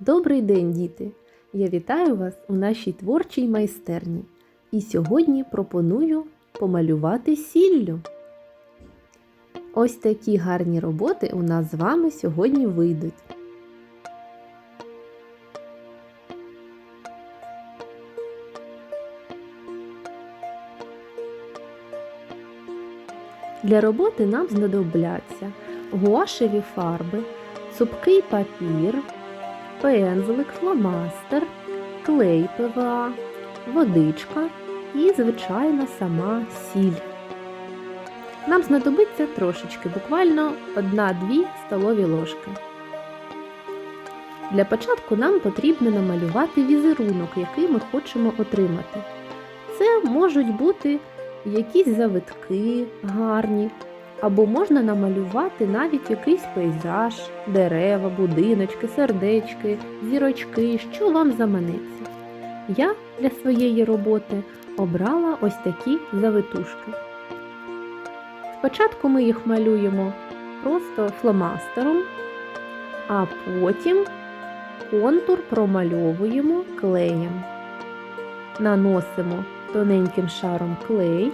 Добрий день, діти! Я вітаю вас у нашій творчій майстерні. І сьогодні пропоную помалювати сіллю. Ось такі гарні роботи у нас з вами сьогодні вийдуть. Для роботи нам знадобляться гуашеві фарби, цупкий папір, пензлик, фломастер, клей ПВА, водичка і, звичайно, сама сіль. Нам знадобиться трошечки, буквально 1-2 столові ложки. Для початку нам потрібно намалювати візерунок, який ми хочемо отримати. Це можуть бути якісь завитки гарні, або можна намалювати навіть якийсь пейзаж, дерева, будиночки, сердечки, зірочки, що вам заманеться. Я для своєї роботи обрала ось такі завитушки. Спочатку ми їх малюємо просто фломастером, а потім контур промальовуємо клеєм. Наносимо тоненьким шаром клей.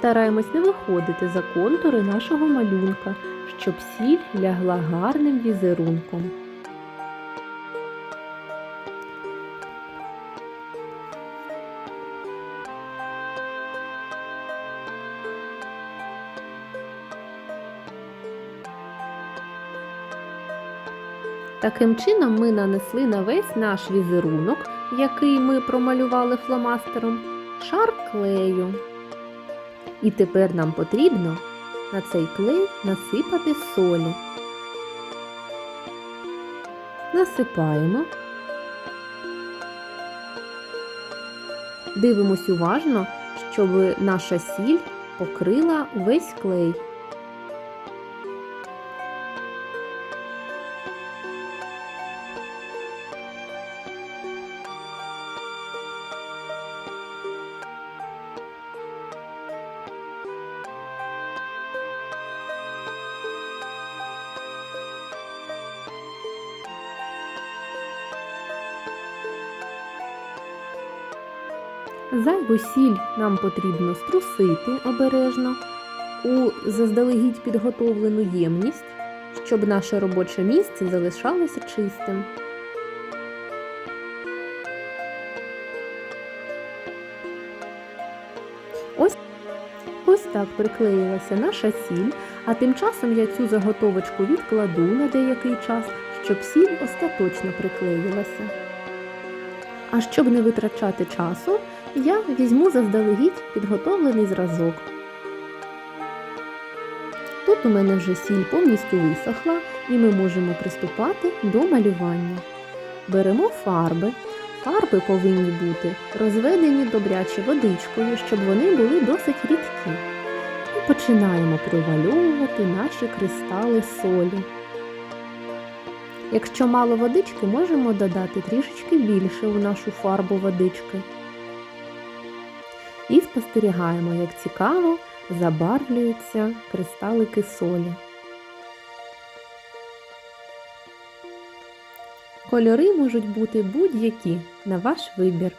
Стараємось не виходити за контури нашого малюнка, щоб сіль лягла гарним візерунком. Таким чином ми нанесли на весь наш візерунок, який ми промалювали фломастером, шар клею. І тепер нам потрібно на цей клей насипати солі. Насипаємо. Дивимось уважно, щоб наша сіль покрила весь клей. Зайву сіль нам потрібно струсити обережно у заздалегідь підготовлену ємність, щоб наше робоче місце залишалося чистим. Ось, ось так приклеїлася наша сіль, а тим часом я цю заготовочку відкладу на деякий час, щоб сіль остаточно приклеїлася. А щоб не витрачати часу, я візьму заздалегідь підготовлений зразок. Тут у мене вже сіль повністю висохла і ми можемо приступати до малювання. Беремо фарби. Фарби повинні бути розведені добряче водичкою, щоб вони були досить рідкі. І починаємо провальовувати наші кристали солі. Якщо мало водички, можемо додати трішечки більше у нашу фарбу водички. І спостерігаємо, як цікаво забарвлюються кристалики солі. Кольори можуть бути будь-які на ваш вибір.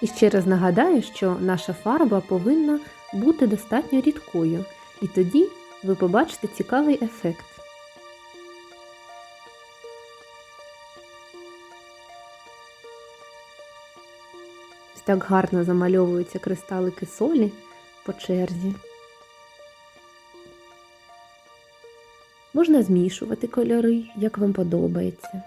І ще раз нагадаю, що наша фарба повинна бути достатньо рідкою, і тоді ви побачите цікавий ефект. Ось так гарно замальовуються кристалики солі по черзі. Можна змішувати кольори, як вам подобається.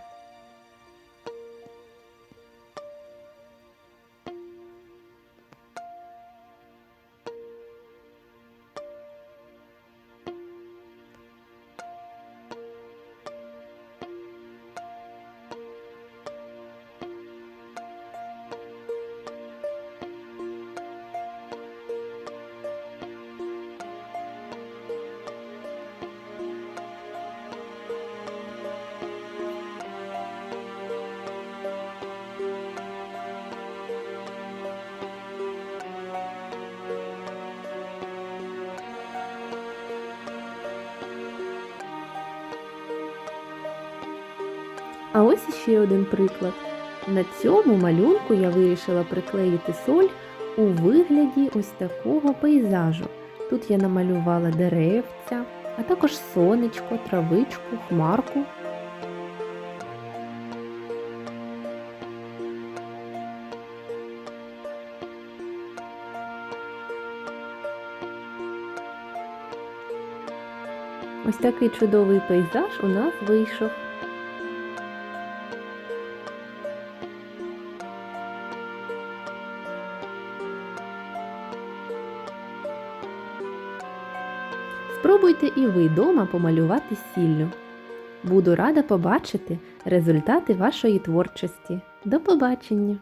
А ось іще один приклад. На цьому малюнку я вирішила приклеїти соль у вигляді ось такого пейзажу. Тут я намалювала деревця, а також сонечко, травичку, хмарку. Ось такий чудовий пейзаж у нас вийшов. Спробуйте і ви дома помалювати сіллю. Буду рада побачити результати вашої творчості. До побачення!